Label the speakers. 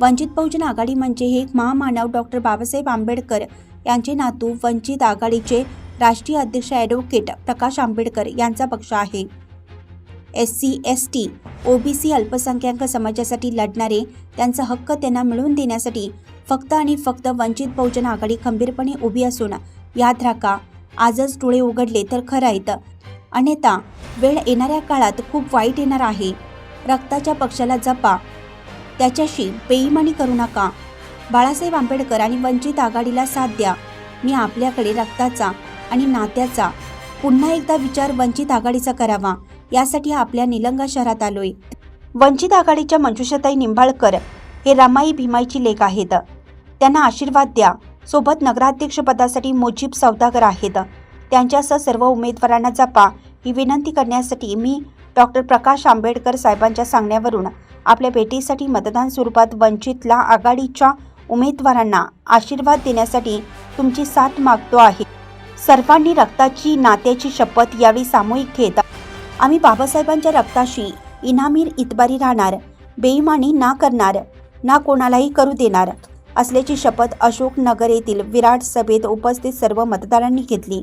Speaker 1: वंचित बहुजन आघाडी म्हणजे हे महामानव डॉक्टर बाबासाहेब आंबेडकर यांचे नातू वंचित आघाडीचे राष्ट्रीय अध्यक्ष ॲडव्होकेट प्रकाश आंबेडकर यांचा पक्ष आहे. S C S T OBC अल्पसंख्याक समाजासाठी लढणारे त्यांचा हक्क त्यांना मिळवून देण्यासाठी फक्त आणि फक्त वंचित बहुजन आघाडी खंबीरपणे उभी असून याद राखा आजच डोळे उघडले तर खरं आहेत अन्यथा वेळ येणाऱ्या काळात खूप वाईट येणार आहे. रक्ताच्या पक्षाला जपा त्याच्याशी बेईमानी करू नका. बाळासाहेब आंबेडकर आणि वंचित आघाडीला साथ द्या. मी आपल्याकडे रक्ताचा आणि नात्याचा पुन्हा एकदा विचार वंचित आघाडीचा करावा. यासाठी आपल्या निलंगा शहरात आलोय. वंचित आघाडीच्या मंजुषाताई निंबाळकर हे रमाई भीमाईची लेख आहेत. त्यांना आशीर्वाद द्या. सोबत नगराध्यक्षपदासाठी मोजीब सौदागर आहेत. त्यांच्यासह सर्व उमेदवारांना जपा. ही विनंती करण्यासाठी मी डॉक्टर प्रकाश आंबेडकर साहेबांच्या सांगण्यावरून आपल्या भेटीसाठी मतदान स्वरूपात वंचितला आघाडीच्या उमेदवारांना आशीर्वाद देण्यासाठी तुमची साथ मागतो आहे. सर्वांनी रक्ताची नात्याची शपथ यावेळी सामूहिक घेत आम्ही बाबासाहेबांच्या रक्ताशी इनामीर इतबारी राहणार बेईमानी ना करणार ना कोणालाही करू देणार असल्याची शपथ अशोक नगर येथील विराट सभेत उपस्थित सर्व मतदारांनी घेतली.